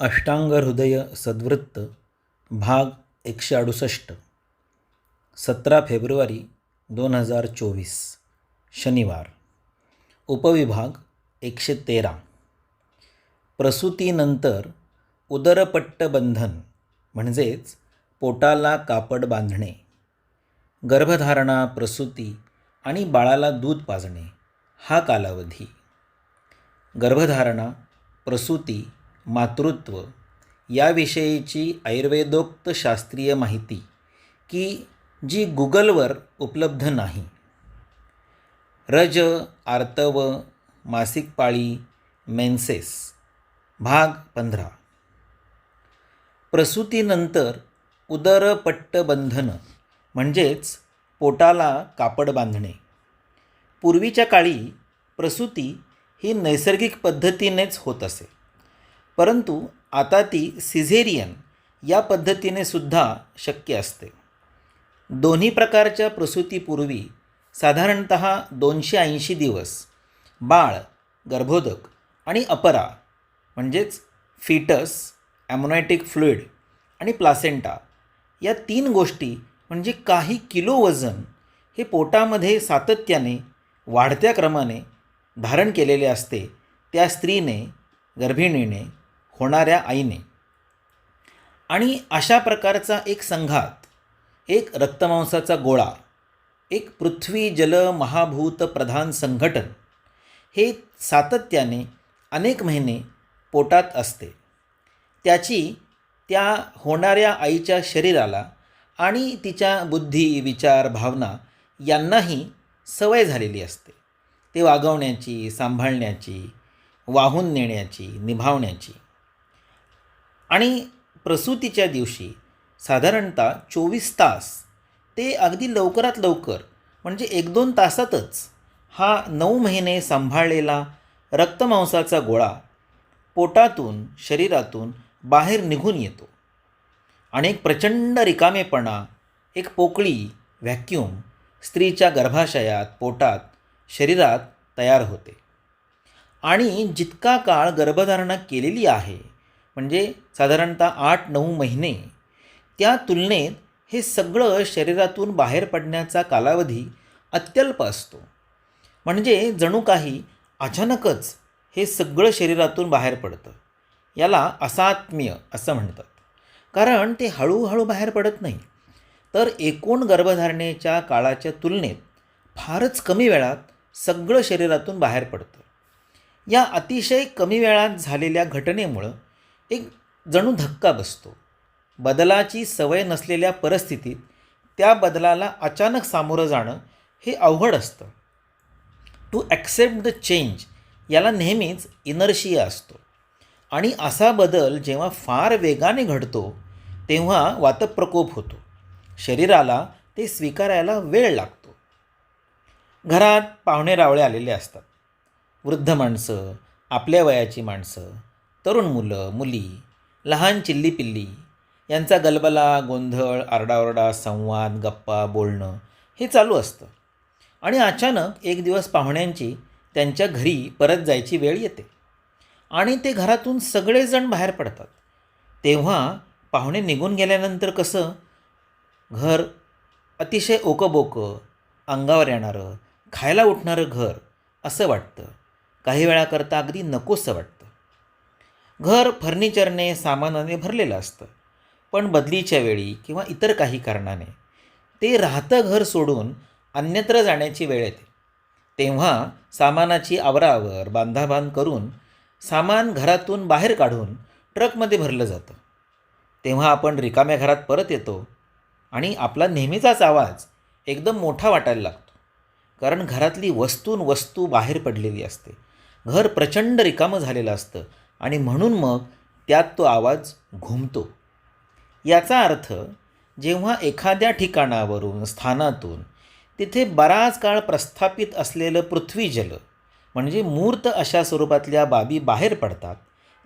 अष्टांग हृदय सद्वृत्त भाग एकशे अडुसष्ट सतरा फेब्रुवारी दोन हजार चोवीस शनिवार. उपविभाग एकशे तेरा. प्रसूतीनंतर उदरपट्टबंधन म्हणजेच पोटाला कापड बांधणे गर्भधारणा प्रसूती आणि बाळाला दूध पाजणे हा कालावधी. गर्भधारणा प्रसूती मातृत्व याविषयीची आयुर्वेदोक्त शास्त्रीय माहिती की जी गुगलवर उपलब्ध नाही. रज आर्तव मासिक पाळी मेन्सेस भाग पंधरा. प्रसूतीनंतर उदरपट्टबंधन म्हणजेच पोटाला कापड बांधणे. पूर्वीच्या काळी प्रसूती ही नैसर्गिक पद्धतीनेच होत असे. परंतु आता ती सिझेरियन या पद्धतीने सुद्धा शक्य असते. दोन्ही प्रकारच्या प्रसूतीपूर्वी साधारणत दोनशे ऐंशी दिवस बाळ गर्भोदक आणि अपरा म्हणजेच फिटस ॲमोनॅटिक फ्लुइड आणि प्लासेंटा या तीन गोष्टी म्हणजे काही किलो वजन हे पोटामध्ये सातत्याने वाढत्या क्रमाने धारण केलेले असते त्या स्त्रीने गर्भिणीने होणाऱ्या आईने. आणि अशा प्रकारचा एक संघात एक रक्तमांसाचा गोळा एक पृथ्वी जल महाभूत प्रधान संघटन हे सातत्याने अनेक महिने पोटात असते. त्याची त्या होणाऱ्या आईच्या शरीराला आणि तिच्या बुद्धी विचार भावना यांनाही सवय झालेली असते. ते वागवण्याची सांभाळण्याची वाहून नेण्याची निभावण्याची. आणि प्रसूतीच्या दिवशी साधारणतः चोवीस तास ते अगदी लवकरात लवकर म्हणजे एक दोन तासातच हा नऊ महिने सांभाळलेला रक्तमांसाचा गोळा पोटातून शरीरातून बाहेर निघून येतो. आणि एक प्रचंड रिकामेपणा एक पोकळी व्हॅक्यूम स्त्रीच्या गर्भाशयात पोटात शरीरात तयार होते. आणि जितका काळ गर्भधारणा केलेली आहे म्हणजे साधारणतः आठ नऊ महिने त्या तुलनेत हे सगळं शरीरातून बाहेर पडण्याचा कालावधी अत्यल्प असतो. म्हणजे जणू काही अचानकच हे सगळं शरीरातून बाहेर पडतं. याला असात्म्य असं म्हणतात. कारण ते हळूहळू बाहेर पडत नाही. तर एकूण गर्भधारणेच्या काळाच्या तुलनेत फारच कमी वेळात सगळं शरीरातून बाहेर पडतं. या अतिशय कमी वेळात झालेल्या घटनेमुळं एक जणू धक्का बसतो. बदलाची सवय नसलेल्या परिस्थितीत त्या बदलाला अचानक सामोरं जाणं हे अवघड असतं. टू ॲक्सेप्ट द चेंज याला नेहमीच इनर्शिया असतो. आणि असा बदल जेव्हा फार वेगाने घडतो तेव्हा वातप्रकोप होतो. शरीराला ते स्वीकारायला वेळ लागतो. घरात पाहुणे रावळे आलेले असतात. वृद्ध माणसं आपल्या वयाची माणसं तरुण मुलं मुली लहान चिल्ली पिल्ली यांचा गलबला गोंधळ आरडाओरडा संवाद गप्पा बोलणं हे चालू असतं. आणि अचानक एक दिवस पाहुण्यांची त्यांच्या घरी परत जायची वेळ येते. आणि ते घरातून सगळेजण बाहेर पडतात. तेव्हा पाहुणे निघून गेल्यानंतर कसं? घर अतिशय ओकबोकं अंगावर येणारं खायला उठणारं घर असं वाटतं. काही वेळाकरता अगदी नकोसं वाटतं. घर फर्निचरने सामानाने भरलेलं असतं. पण बदलीच्या वेळी किंवा इतर काही कारणाने ते राहतं घर सोडून अन्यत्र जाण्याची वेळ येते. तेव्हा सामानाची आवरावर बांधाबांध करून सामान घरातून बाहेर काढून ट्रकमध्ये भरलं जातं. तेव्हा आपण रिकाम्या घरात परत येतो आणि आपला नेहमीचाच आवाज एकदम मोठा वाटायला लागतो. कारण घरातली वस्तून वस्तू बाहेर पडलेली असते. घर प्रचंड रिकामं झालेलं असतं. आणि म्हणून मग त्यात तो आवाज घुमतो. याचा अर्थ जेव्हा एखाद्या ठिकाणावरून स्थानातून तिथे बराच काळ प्रस्थापित असलेलं पृथ्वीजल म्हणजे मूर्त अशा स्वरूपातल्या बाबी बाहेर पडतात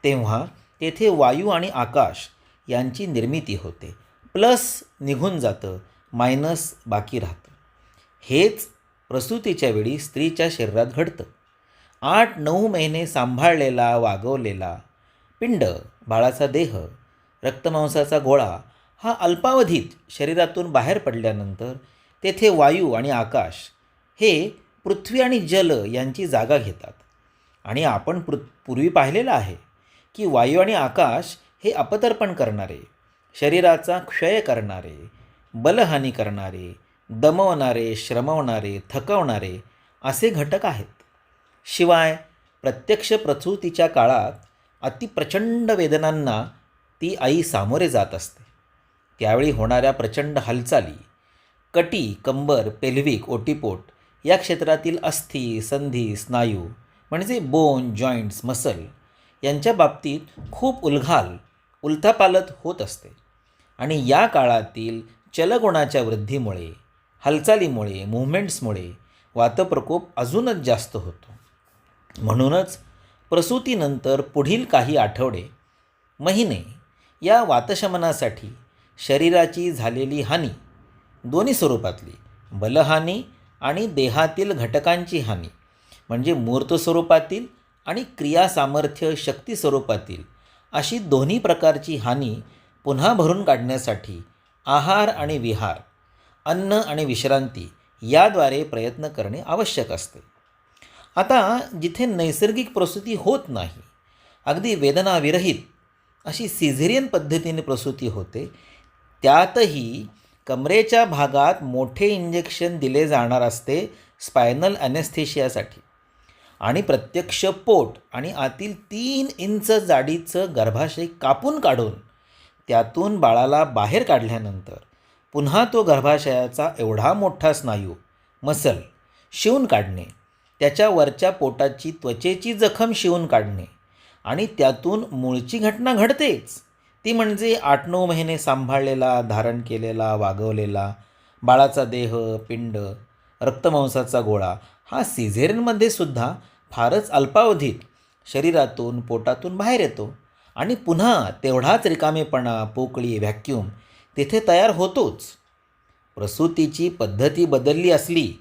तेव्हा तेथे वायू आणि आकाश यांची निर्मिती होते. प्लस निघून जातं मायनस बाकी राहतं. हेच प्रसूतीच्या वेळी स्त्रीच्या शरीरात घडतं. आठ नऊ महिने सांभाळलेला वागवलेला पिंड बाळाचा देह रक्तमांसाचा गोळा हा अल्पावधीत शरीरातून बाहेर पडल्यानंतर तेथे वायू आणि आकाश हे पृथ्वी आणि जल यांची जागा घेतात. आणि आपण पृ पूर्वी पाहिलेलं आहे की वायू आणि आकाश हे अपतर्पण करणारे शरीराचा क्षय करणारे बलहानी करणारे दमवणारे श्रमवणारे थकवणारे असे घटक आहेत. शिवाय प्रत्यक्ष प्रसूतीच्या काळात अतिप्रचंड वेदनांना ती आई सामोरे जात असते. त्यावेळी होणाऱ्या प्रचंड हालचाली कटी कंबर पेल्विक ओटीपोट या क्षेत्रातील अस्थी संधी स्नायू म्हणजे बोन जॉईंट्स मसल यांच्या बाबतीत खूप उलघाल उलथापालत होत असते. आणि या काळातील चलगुणाच्या वृद्धीमुळे हालचालीमुळे मुवमेंट्समुळे वातप्रकोप अजूनच जास्त होतो. म्हणूनच प्रसूतीनंतर पुढील काही आठवडे महिने या वातशमनासाठी शरीराची झालेली हानी दोन्ही स्वरूपातली बलहानी आणि देहातील घटकांची हानी म्हणजे मूर्त स्वरूपातील आणि क्रिया सामर्थ्य शक्ती स्वरूपातील अशी दोन्ही प्रकारची हानी पुन्हा भरून काढण्यासाठी आहार आणि विहार अन्न आणि विश्रांती याद्वारे प्रयत्न करणे आवश्यक असते. आता जिथे नैसर्गिक प्रसूती होत नाही अगदी वेदनाविरहित अशी सिझेरियन पद्धतीने प्रसूती होते त्यातही कमरेच्या भागात मोठे इंजेक्शन दिले जाणार असते स्पायनल ॲनेस्थेशियासाठी आणि प्रत्यक्ष पोट आणि आतील तीन इंच जाडीचं गर्भाशय कापून काढून त्यातून बाळाला बाहेर काढल्यानंतर पुन्हा तो गर्भाशयाचा एवढा मोठा स्नायू मसल शिवून काढणे त्याच्या वरच्या पोटाची त्वचेची जखम शिवून काढणे आणि त्यातून मूळची घटना घडतेच. ती म्हणजे आठ नऊ महिने सांभाळलेला धारण केलेला वागवलेला बाळाचा देह पिंड रक्तमांसाचा गोळा हा सिझेरियनमध्ये सुद्धा फारच अल्पावधीत शरीरातून पोटातून बाहेर येतो आणि पुन्हा तेवढाच रिकामेपणा पोकळी व्हॅक्यूम तिथे तयार होतोच. प्रसूतीची पद्धती बदलली असली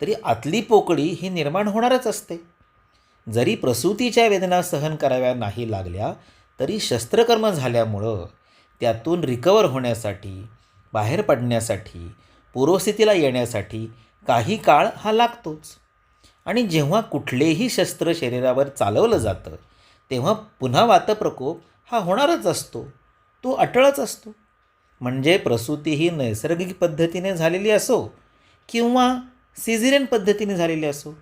तरी आतली पोकळी ही निर्माण होणारच असते. जरी प्रसूतीच्या वेदना सहन कराव्या नाही लागल्या तरी शस्त्रकर्म झाल्यामुळं त्यातून रिकवर होण्यासाठी बाहेर पडण्यासाठी पूर्वस्थितीला येण्यासाठी काही काळ हा लागतोच. आणि जेव्हा कुठलेही शस्त्र शरीरावर चालवलं जातं तेव्हा पुन्हा वातप्रकोप हा होणारच असतो. तो अटळच असतो. म्हणजे प्रसूती ही नैसर्गिक पद्धतीने झालेली असो किंवा सिझिरियन पद्धतीने झालेली असो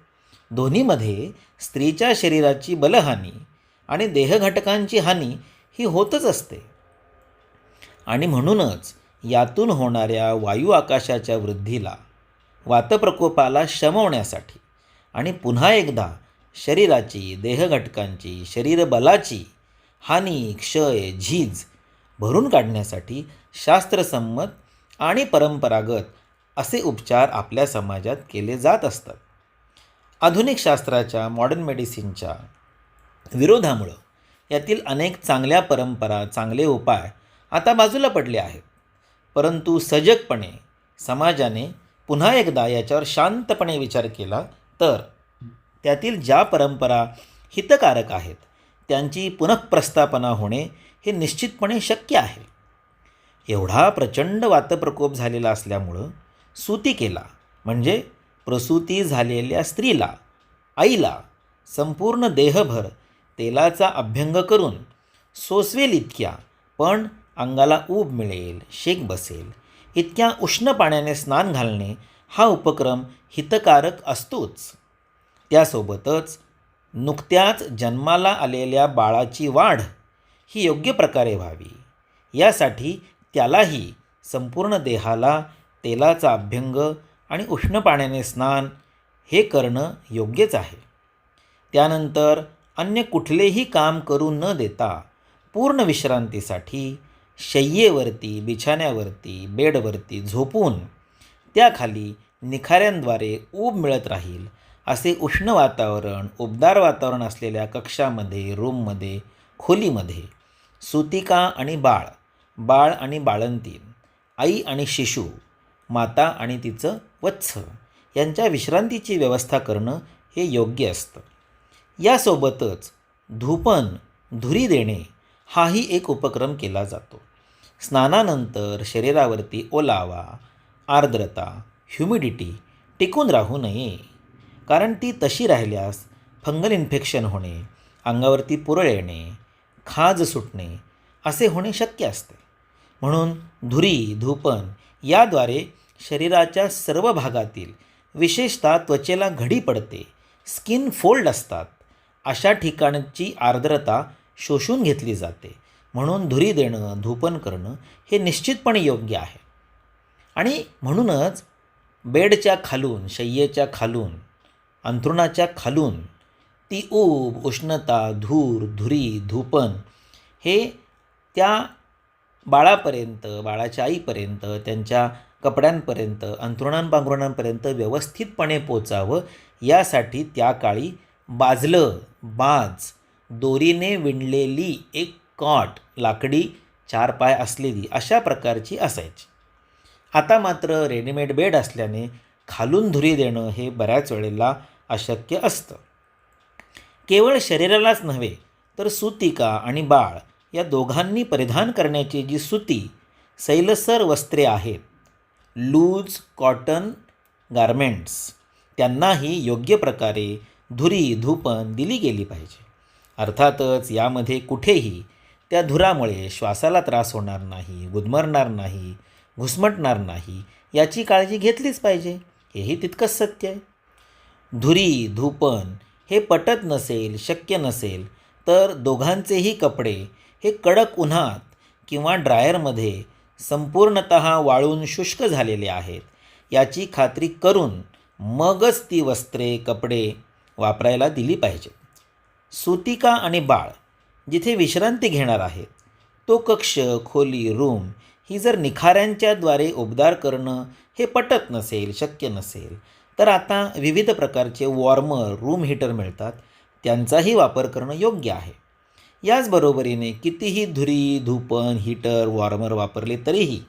दोन्हीमध्ये स्त्रीच्या शरीराची बलहानी आणि देहघटकांची हानी ही होतच असते. आणि म्हणूनच यातून होणाऱ्या वायू आकाशाच्या वृद्धीला वातप्रकोपाला शमवण्यासाठी आणि पुन्हा एकदा शरीराची देहघटकांची शरीरबलाची हानी क्षय झीज भरून काढण्यासाठी शास्त्रसंमत आणि परंपरागत असे उपचार आपल्या समाजात केले जात असतात. आधुनिक शास्त्राच्या मॉडर्न मेडिसिनच्या विरोधामुळं यातील अनेक चांगल्या परंपरा चांगले उपाय आता बाजूला पडले आहेत. परंतु सजगपणे समाजाने पुन्हा एकदा याच्यावर शांतपणे विचार केला तर त्यातील ज्या परंपरा हितकारक आहेत त्यांची पुनःप्रस्थापना होणे हे निश्चितपणे शक्य आहे. एवढा प्रचंड वातप्रकोप झालेला असल्यामुळं सुतिकेला म्हणजे प्रसूती झालेल्या स्त्रीला आईला संपूर्ण देहभर तेलाचा अभ्यंग करून सोसवेल इतक्या पण अंगाला ऊब मिळेल शेक बसेल. इतक्या उष्ण पाण्याने स्नान घालणे हा उपक्रम हितकारक असतोच. त्यासोबतच नुकत्याच जन्माला आलेल्या बाळाची वाढ ही योग्य प्रकारे व्हावी. यासाठी त्यालाही संपूर्ण देहाला तेलाचा अभ्यंग आणि उष्ण पाण्याने स्नान हे करणं योग्यच आहे. त्यानंतर अन्य कुठलेही काम करू न देता पूर्ण विश्रांतीसाठी शय्येवरती बिछाण्यावरती बेडवरती झोपून त्याखाली निखाऱ्यांद्वारे ऊब मिळत राहील असे उष्ण वातावरण उबदार वातावरण असलेल्या कक्षामध्ये रूममध्ये खोलीमध्ये सुतिका आणि बाळ बाळ आणि बाळंतीन आई आणि शिशू माता आणि तिचं वत्स. यांच्या विश्रांतीची व्यवस्था करणं हे योग्य असतं. यासोबतच धूपन धुरी देणे हाही एक उपक्रम केला जातो. स्नानानंतर शरीरावरती ओलावा आर्द्रता ह्युमिडिटी टिकून राहू नये. कारण ती तशी राहिल्यास फंगल इन्फेक्शन होणे अंगावरती पुरळ येणे खाज सुटणे असे होणे शक्य असते. म्हणून धुरी धूपन याद्वारे शरीराच्या सर्व भागातील विशेषतः त्वचेला घडी पडते स्किन फोल्ड असतात अशा ठिकाणची आर्द्रता शोषून घेतली जाते. म्हणून धुरी देणं धूपन करणं हे निश्चितपणे योग्य आहे. आणि म्हणूनच बेडच्या खालून शय्येच्या खालून अंथरुणाच्या खालून ती ऊब उष्णता धूर धुरी धूपन हे त्या बाळापर्यंत बाळाच्या आईपर्यंत त्यांच्या कपड्यांपर्यंत अंथरुणां पांघरुणांपर्यंत व्यवस्थितपणे पोचावं. यासाठी त्या काळी बाजलं बाज दोरीने विणलेली एक कॉट लाकडी चार पाय असलेली अशा प्रकारची असायची. आता मात्र रेडीमेड बेड असल्याने खालून धुरी देणं हे बऱ्याच वेळेला अशक्य असतं. केवळ शरीरालाच नव्हे तर सुतिका आणि बाळ या दोघांनी परिधान करण्याची जी सुती सैलसर वस्त्रे आहेत लूज कॉटन गारमेंट्स त्यांनाही योग्य प्रकारे धुरी धूपन दिली गेली पाहिजे. अर्थातच यामध्ये कुठेही त्या धुरामुळे श्वासाला त्रास होणार नाही गुदमरणार नाही घुसमटणार नाही याची काळजी घेतलीच पाहिजे. हेही तितकंच सत्य आहे. धुरी धूपन हे पटत नसेल शक्य नसेल तर दोघांचेही कपडे हे कडक उन्हात किंवा ड्रायरमध्ये संपूर्णत वाळून शुष्क झालेले आहेत. याची खात्री करून मगच ती वस्त्रे कपडे वापरायला दिली पाहिजेत सुतिका आणि बाळ जिथे विश्रांती घेणार आहेत तो कक्ष खोली रूम ही जर निखाऱ्यांच्याद्वारे उबदार करणं हे पटत नसेल शक्य नसेल तर आता विविध प्रकारचे वॉर्मर रूम हीटर मिळतात. त्यांचाही वापर करणं योग्य आहे. याचबरोबरीने कितीही धुरी धूपन हीटर वॉर्मर वापरले तरीही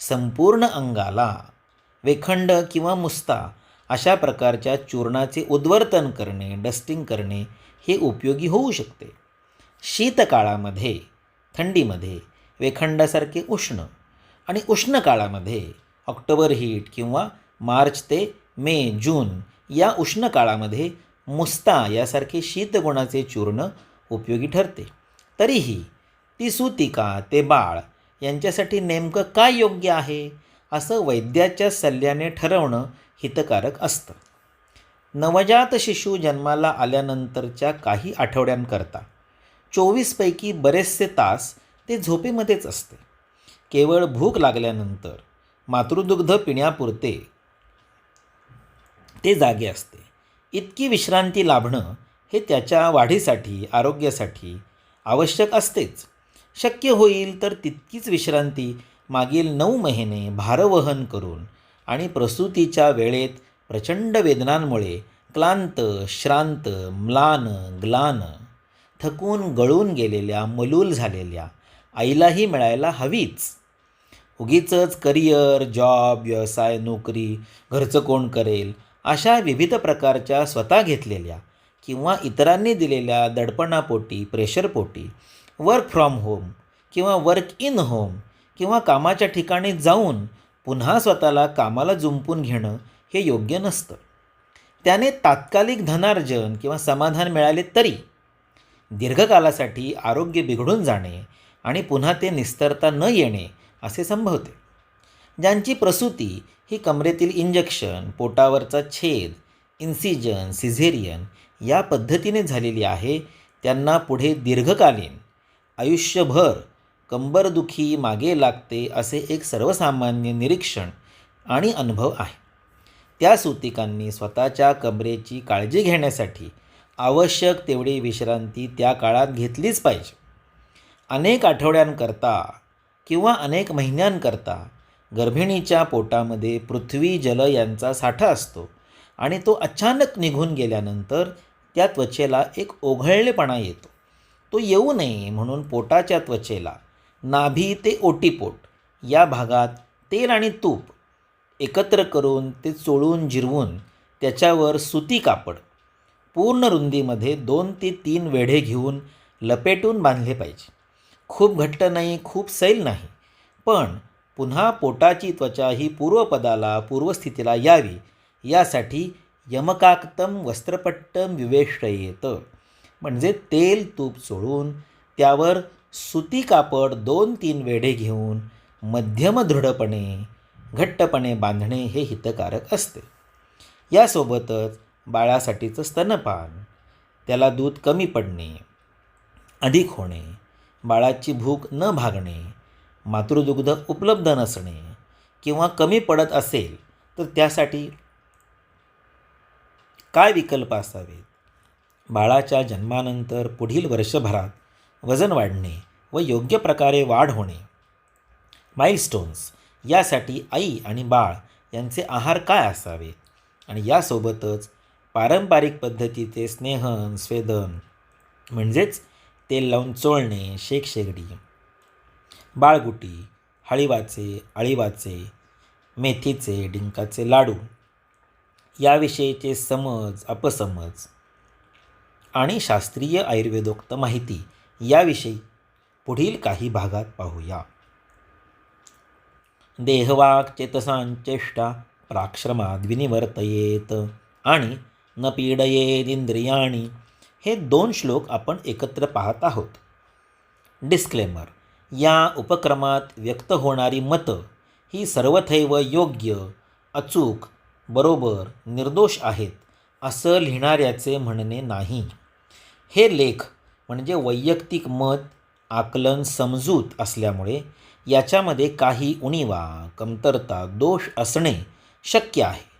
संपूर्ण अंगाला वेखंड किंवा मुस्ता अशा प्रकारच्या चूर्णाचे उद्वर्तन करणे डस्टिंग करणे हे उपयोगी होऊ शकते. शीतकाळामध्ये थंडीमध्ये वेखंडासारखे उष्ण आणि उष्ण काळामध्ये ऑक्टोबर हीट किंवा मार्च ते मे जून या उष्ण काळामध्ये मुस्ता यासारखे शीतगुणाचे चूर्ण उपयोगी ठरते. तरीही ती सुतिका ते बाळ यांच्यासाठी नेमकं काय योग्य आहे असं वैद्याच्या सल्ल्याने ठरवणं हितकारक असतं. नवजात शिशू जन्माला आल्यानंतरच्या काही आठवड्यांकरता चोवीसपैकी बरेचसे तास ते झोपेमध्येच असते. केवळ भूक लागल्यानंतर मातृदुग्ध पिण्यापुरते ते जागे असते. इतकी विश्रांती लाभणं हे त्याच्या वाढीसाठी आरोग्यासाठी आवश्यक असतेच. शक्य होईल तर तितकीच विश्रांती मागील नऊ महिने भारवहन करून आणि प्रसूतीच्या वेळेत प्रचंड वेदनांमुळे क्लांत श्रांत म्लान ग्लान थकून गळून गेलेल्या मलूल झालेल्या आईलाही मिळायला हवीच. उगीचच करिअर जॉब व्यवसाय नोकरी घरचं कोण करेल अशा विविध प्रकारच्या स्वतः घेतलेल्या किंवा इतरांनी दिलेल्या दडपणापोटी प्रेशरपोटी वर्क फ्रॉम होम किंवा वर्क इन होम किंवा कामाच्या ठिकाणी जाऊन पुन्हा स्वतःला कामाला जुंपून घेणं हे योग्य नसतं. त्याने तात्कालिक धनार्जन किंवा समाधान मिळाले तरी दीर्घकालासाठी आरोग्य बिघडून जाणे आणि पुन्हा ते निस्तरता न येणे असे संभवते. ज्यांची प्रसूती ही कमरेतील इंजेक्शन पोटावरचा छेद इन्सिजन सिझेरियन या पद्धतीने झालेली आहे त्यांना पुढे दीर्घकालीन आयुष्यभर कंबरदुखी मागे लागते असे एक सर्वसामान्य निरीक्षण आणि अनुभव आहे. त्या सुतिकांनी स्वतःच्या कमरेची काळजी घेण्यासाठी आवश्यक तेवढी विश्रांती त्या काळात घेतलीच पाहिजे. अनेक आठवड्यांकरता किंवा अनेक महिन्यांकरता गर्भिणीच्या पोटामध्ये पृथ्वी जल यांचा साठा असतो आणि तो अचानक निघून गेल्यानंतर त्या त्वचेला एक ओघळलेपणा येतो. तो येऊ नये म्हणून पोटाच्या त्वचेला नाभी ते ओटीपोट या भागात तेल आणि तूप एकत्र करून ते चोळून जिरवून त्याच्यावर सुती कापड पूर्ण रुंदीमध्ये दोन ते तीन वेढे घेऊन लपेटून बांधले पाहिजे. खूप घट्ट नाही खूप सैल नाही. पण पुन्हा पोटाची त्वचा ही पूर्वपदाला पूर्वस्थितीला यावी यासाठी यमकाक्तम वस्त्रपट्टम विवेशयेत म्हणजे तेल तूप चोळून त्यावर सुती कापड दोन तीन वेढे घेऊन मध्यम दृढपणे घट्टपणे बांधणे हे हितकारक असते. यासोबतच बाळासाठीचं स्तनपान त्याला दूध कमी पडणे अधिक होणे बाळाची भूक न भागणे मातृदुग्ध उपलब्ध नसणे किंवा कमी पडत असेल तर त्यासाठी काय विकल्प असावेत? बाळाच्या जन्मानंतर पुढील वर्षभरात वजन वाढणे व योग्य प्रकारे वाढ होणे. माईलस्टोन्स यासाठी आई आणि बाळ यांचे आहार काय असावे आणि यासोबतच पारंपरिक पद्धतीचे स्नेहन स्वेदन म्हणजेच तेल लावून चोळणे शेकशेगडी बाळगुटी हळीवाचे अळीवाचे मेथीचे डिंकाचे लाडू याविषयीचे समज अपसमज आणि शास्त्रीय आयुर्वेदोक्त माहिती याविषयी पुढील काही भागात पाहूया. देहवाक चेतसांचेष्टा प्राक्षमाद विनिवर्तयेत आणि न पीडयेदिंद्रियाणी हे दोन श्लोक आपण एकत्र पाहत आहोत. डिस्क्लेमर या उपक्रमात व्यक्त होणारी मतं ही सर्वथैव योग्य अचूक बरोबर निर्दोष आहेत असं लिहिणाऱ्याचे म्हणणे नाही. हे लेख म्हणजे वैयक्तिक मत आकलन समजूत असल्यामुळे याच्यामध्ये काही उणीवा कमतरता दोष असणे शक्य आहे.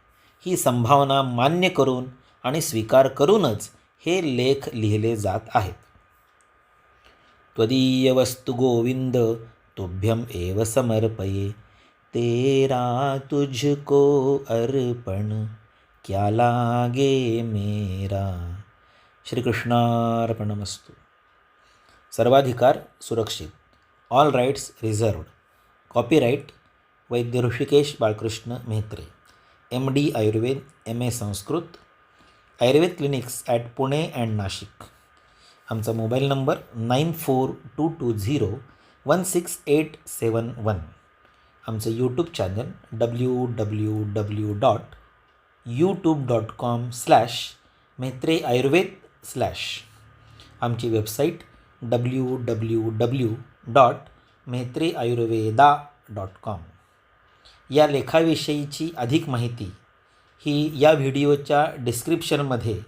ही संभावना मान्य करून आणि स्वीकार करूनच हे लेख लिहिले जात आहेत. त्वदीय वस्तु गोविंद तुभ्यम एव समर्पये। तेरा तुझको अर्पण क्या लागे मेरा? श्रीकृष्णार्पणमस्तु। सर्वाधिकार सुरक्षित all rights reserved copyright Vaidya Hrishikesh Balkrishna Mehatre. M D Ayurveda M A Sanskrit Ayurveda clinics at Pune and Nashik. आमचा mobile number nine four two two zero one six eight seven one. आमचं YouTube channel W W W dot YouTube dot com slash Metre Ayurveda slash आमची website W W W dot Metre Ayurveda dot com या लेखाविषयीची अधिक माहिती ही या व्हिडिओच्या डिस्क्रिप्शनमध्ये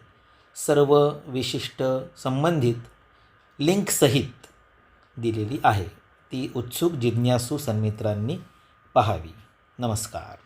सर्व विशिष्ट संबंधित लिंकसहित दिलेली आहे. ती उत्सुक जिज्ञासू सन्मित्रांनी पाहावी नमस्कार